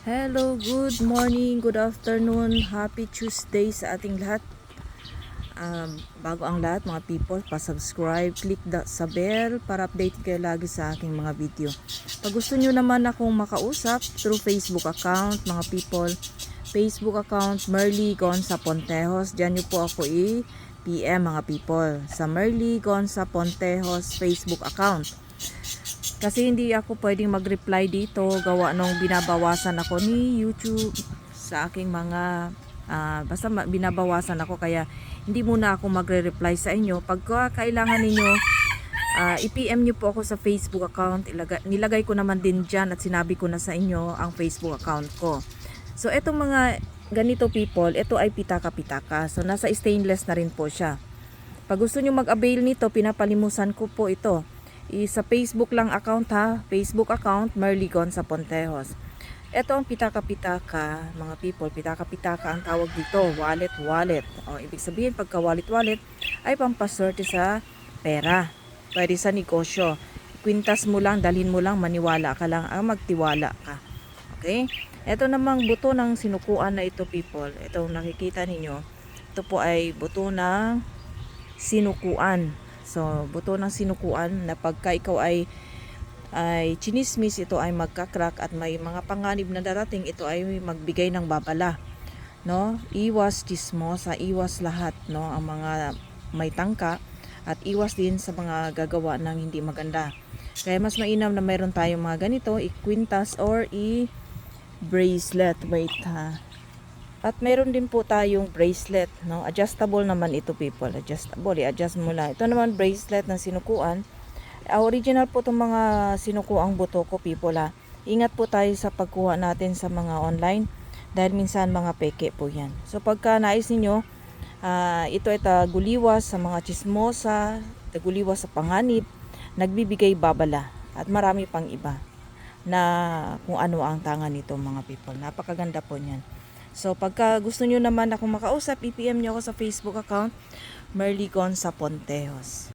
hello, good morning, good afternoon, happy Tuesday sa ating lahat. Um, bago ang lahat, mga people, pa-subscribe, click the sa bell para update kayo lagi sa aking mga video. Pag gusto nyo naman akong makausap through Facebook account, mga people, Facebook account, Merly Gonza Pontejos, dyan nyo po ako i-PM mga people, sa Merly Gonza Pontejos Facebook account. Kasi hindi ako pwedeng mag-reply dito gawa nung binabawasan ako ni YouTube sa aking mga ah, basta binabawasan ako kaya hindi muna ako magre-reply sa inyo. Pagka kailangan ninyo ah, i-PM nyo po ako sa Facebook account. Ilagay, nilagay ko naman din dyan at sinabi ko na sa inyo ang Facebook account ko. So etong mga ganito people, ito ay pitaka-pitaka. So nasa stainless na rin po siya. Pag gusto nyo mag-avail nito, pinapalimusan ko po ito. Sa Facebook lang account ha, Facebook account Merly Gonza Pontejos. Ito ang pitaka-pitaka, mga people, pitaka-pitaka ang tawag dito, wallet-wallet. O, ibig sabihin, pagka wallet-wallet, ay pampaswerte sa pera. Pwede sa negosyo. Kwintas mo lang, dalhin mo lang, maniwala ka lang, ang magtiwala ka. Okay? Ito namang buto ng sinukuan na ito, people. Ito nakikita ninyo. Ito po ay buto ng sinukuan. So, buto ng sinukuan na pagka ikaw ay ay chinismis, ito ay magkakrak at may mga panganib na darating, ito ay magbigay ng babala. No? Iwas chismosa, iwas lahat, no? Ang mga may tangka at iwas din sa mga gagawa ng hindi maganda. Kaya mas mainam na mayroon tayong mga ganito, i-quintas or i-bracelet. Wait ha. At meron din po tayong bracelet, no? Adjustable naman ito, people. Adjustable, i-adjust mo lang. Ito naman bracelet ng sinukuan. Ah, original po itong mga sinukuang buto ko, people, ha. Ingat po tayo sa pagkuha natin sa mga online dahil minsan mga peke po yan. So, pagka nais ninyo, ah, ito ay taguliwas sa mga chismosa, taguliwas sa panganib, nagbibigay babala at marami pang iba na kung ano ang tanga nito mga people. Napakaganda po niyan. So, pagka gusto nyo naman akong makausap, i-PM nyo ako sa Facebook account, Merly Gonza Pontejos.